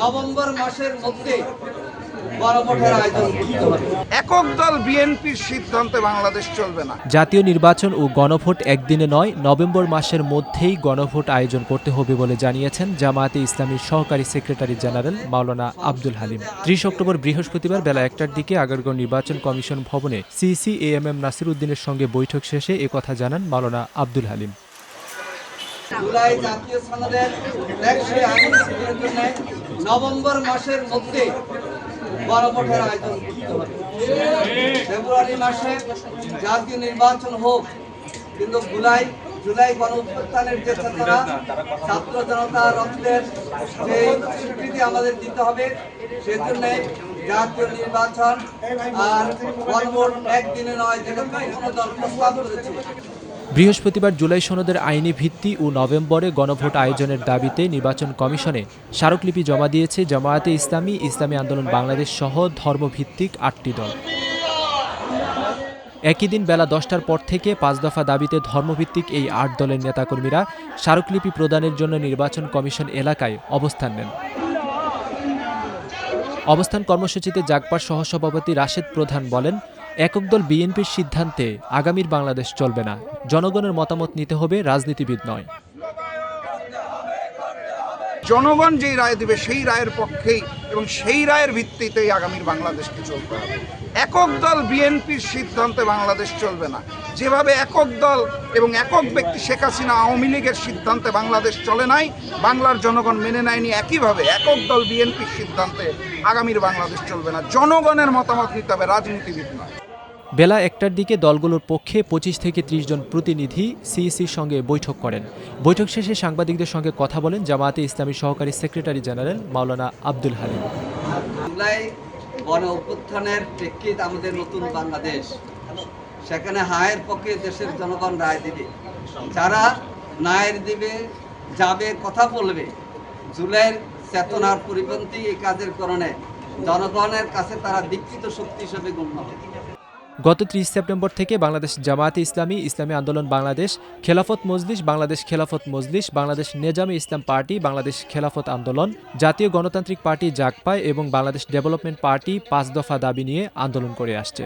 November মাসের মধ্যে একক দল বিএনপির সিদ্ধান্তে বাংলাদেশ চলবে না। জাতীয় নির্বাচন ও গণভোট একদিনে নয় নভেম্বর মাসের মধ্যেই গণভোট আয়োজন করতে হবে বলে জানিয়েছেন জামায়াতে ইসলামীর সহকারী সেক্রেটারি জেনারেল মাওলানা আব্দুল হালিম। ত্রিশ অক্টোবর বৃহস্পতিবার বেলা একটার দিকে আগারগাঁও নির্বাচন কমিশন ভবনে CC A M M Nasir উদ্দিনের সঙ্গে বৈঠক শেষে একথা জানান মাওলানা আব্দুল হালিম। জুলাই জাতীয় সনদের টেকসই আইন জন্য নভেম্বর মাসের মধ্যে গণভোটের আয়োজন ফেব্রুয়ারি মাসে জাতীয় নির্বাচন হোক, কিন্তু জুলাই জুলাই গণ অভ্যুত্থানের যে চেতনা, ছাত্র জনতা রক্তের যে স্বীকৃতি আমাদের দিতে হবে, সেজন্য জাতীয় নির্বাচন আর গণভোট একদিনে নয়, যেটা কোনো দল প্রস্তাব করেছে। বৃহস্পতিবার জুলাই সনদের আইনি ভিত্তি ও নভেম্বরে গণভোট আয়োজনের দাবিতে নির্বাচন কমিশনে স্মারকলিপি জমা দিয়েছে জামায়াতে ইসলামী ইসলামী আন্দোলন বাংলাদেশ সহ ধর্মভিত্তিক আটটি দল। একই দিন বেলা দশটার পর থেকে পাঁচ দফা দাবিতে ধর্মভিত্তিক এই আট দলের নেতাকর্মীরা স্মারকলিপি প্রদানের জন্য নির্বাচন কমিশন এলাকায় অবস্থান নেন। অবস্থান কর্মসূচিতে জাগপার সহসভাপতি রাশেদ প্রধান বলেন একক দল বিএনপির সিদ্ধান্তে আগামীর বাংলাদেশ চলবে না। জনগণের মতামত নিতে হবে, রাজনীতিবিদ নয়। জনগণ যেই রায় দিবে, সেই রায়ের পক্ষেই এবং সেই রায়ের ভিত্তিতেই আগামীর বাংলাদেশকে চলতে হবে। একক দল বিএনপির সিদ্ধান্তে বাংলাদেশ চলবে না। যেভাবে একক দল এবং একক ব্যক্তি শেখ হাসিনা আওয়ামী লীগের সিদ্ধান্তে বাংলাদেশ চলে নাই, বাংলার জনগণ মেনে নেয়নি একইভাবে একক দল বিএনপির সিদ্ধান্তে আগামীর বাংলাদেশ চলবে না। জনগণের মতামত নিতে হবে, রাজনীতিবিদ নয়। বেলা একটার দিকে দলগুলোর পক্ষে পঁচিশ থেকে ত্রিশ জন প্রতিনিধি সিইসির সঙ্গে বৈঠক করেন। বৈঠক শেষে সাংবাদিকদের সঙ্গে কথা বলেন জামায়াতে ইসলামী সহকারী সেক্রেটারি জেনারেল মাওলানা আব্দুল হালিম। গণ অভ্যুত্থানের প্রেক্ষিত আমাদের নতুন বাংলাদেশ। সেখানে হায়ের পক্ষে দেশের জনগণ রায় দিবে। যারা নায়ের দিবে, যাবে, কথা বলবে, জুলাইয়ের চেতনার পরিপন্থী এই কাজের কারণে জনগণের কাছে তারা দীক্ষিত শক্তি হিসেবে গণ্য হবে। গত ত্রিশ সেপ্টেম্বর থেকে বাংলাদেশ জামায়াতে ইসলামী ইসলামী আন্দোলন বাংলাদেশ, খেলাফত মজলিস, বাংলাদেশ খেলাফত মজলিস, বাংলাদেশ নেজামে ইসলাম পার্টি, বাংলাদেশ খেলাফত আন্দোলন, জাতীয় গণতান্ত্রিক পার্টি জাকপায় এবং বাংলাদেশ ডেভেলপমেন্ট পার্টি পাঁচ দফা দাবি নিয়ে আন্দোলন করে আসছে।